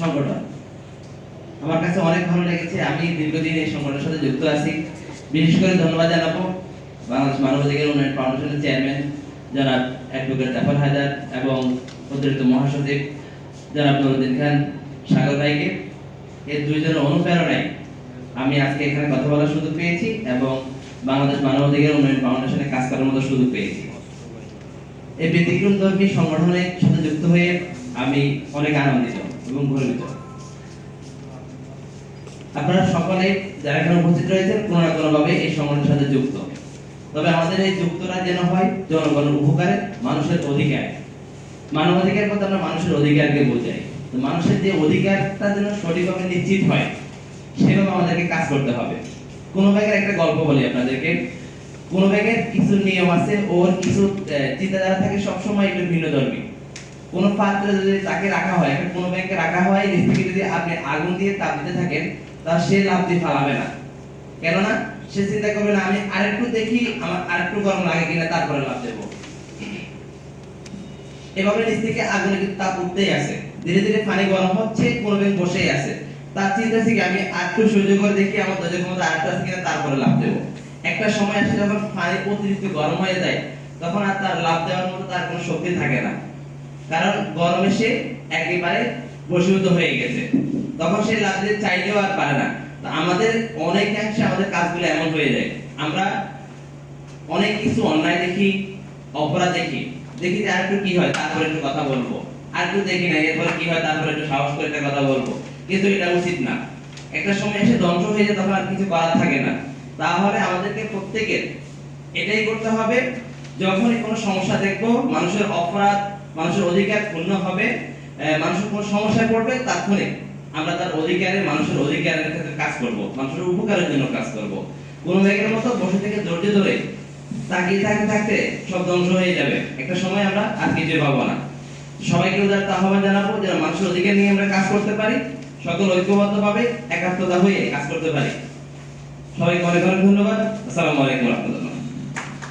সংগঠন। আমার কাছে অনেক ভালো লেগেছে। আমি দীর্ঘদিন এই সংগঠনের সাথে যুক্ত আছি। বিশেষ করে ধন্যবাদ জানাব বাংলাদেশ মানবাধিকার উন্নয়ন ফাউন্ডেশনের চেয়ারম্যান জনাব অ্যাডভোকেট জাফর হায়দার এবং অতিরিক্ত মহাসচিব জনাব নুরুদ্দিন খান সাগর ভাইকে। এর দুইজনের অনুপ্রেরণায় আমি আজকে এখানে কথা বলার সুযোগ পেয়েছি এবং বাংলাদেশ মানবাধিকার উন্নয়ন ফাউন্ডেশনে কাজ করার মতো সুযোগ পেয়েছি। এই ব্যতিক্রম ধর্মী সংগঠনের সাথে যুক্ত হয়ে আমি অনেক আনন্দিত। এবং গর্বিত আপনারা সকলে যারা এখানে উপস্থিত রয়েছেন কোনো না কোনো ভাবে এই সংগঠনের সাথে যুক্ত। তবে আমাদের এই যুক্তরা যেন হয়, জনগণের উপকারে, মানুষের অধিকার। মানব মানবাধিকার কথা আমরা মানুষের অধিকারকে বোঝাই। তো মানুষের যে অধিকারটা যেন সঠিকভাবে নিশ্চিত হয়, সেভাবে আমাদেরকে কাজ করতে হবে। কোন ব্যাগের একটা গল্প বলি আপনাদেরকে। কোন ব্যাগের কিছু নিয়ম আছে, ওর কিছু চিন্তাধারা থাকে সবসময় একটু ভিন্ন ধর্মী কোন পাত্রে যদি তাকে রাখা হয় কোন ব্যাংকে রাখা হয় নিচ থেকে যদি আপনি আগুন দিয়ে তাপ দিতে থাকেন তাহলে সে লাভ দিয়ে ফালাবে না। কেননা, সে চিন্তা করবে না, আমি আরেকটু দেখি, আমার আরেকটু গরম লাগে কিনা, তারপরে লাভ দেবো। এভাবে নিচ থেকে আগুনে কিন্তু তাপ উঠতেই আছে। ধীরে ধীরে পানি গরম হচ্ছে, কোন ব্যাংক বসেই আছে। তার চিন্তা থেকে আমি আরেকটু সহ্য করে দেখি, আমার দরজা ক্ষমতা আরেকটু আছে কিনা, তারপরে লাভ দেবো। একটা সময় আসে যখন পানি অতিরিক্ত গরম হয়ে যায়, তখন আর তার লাভ দেওয়ার মতো তার কোনো শক্তি থাকে না। কারণ গরমে সে একেবারে বশীভূত হয়ে গেছে। তখন সে লাভ চাইলেও আর পারে না। তো আমাদের অনেকাংশে আমাদের কাজগুলো এমন হয়ে যায়। আমরা অনেক কিছু অন্যায় দেখি, অপরাধ দেখি। দেখি যে আর একটু কি হয়, তারপরে একটু কথা বলব। আর একটু দেখি না, এরপরে কি হয়, তারপরে একটু সাহস করে একটা কথা বলব। কিন্তু এটা উচিত না। একটা সময় এসে ধ্বংস হয়ে যায়, তখন আর কিছু করার থাকে না। তাহলে আমাদেরকে প্রত্যেকের এটাই করতে হবে যখনই কোনো সমস্যা দেখব, মানুষের অপরাধ, মানুষের অধিকার পূর্ণ হবে মানুষের কোনো সমস্যায় পড়বে, তাৎক্ষণিক আমরা তার অধিকারে, মানুষের অধিকারের ক্ষেত্রে কাজ করব, মানুষের উপকারের জন্য কাজ করব। কোনো ব্যাগের মতো বসে থেকে ধৈর্য ধরে তাকিয়ে থাকতে থাকতে সব ধ্বংস হয়ে যাবে। একটা সময় আমরা আর কিছুই পাবো না। সবাইকে উদারতা আহ্বান জানাব যেন মানুষের অধিকার নিয়ে আমরা কাজ করতে পারি, সকল ঐক্যবদ্ধভাবে একাত্মতা হয়ে কাজ করতে পারি। সবাইকে অনেক অনেক ধন্যবাদ। আসসালামু আলাইকুম রহমতুল্লাহ।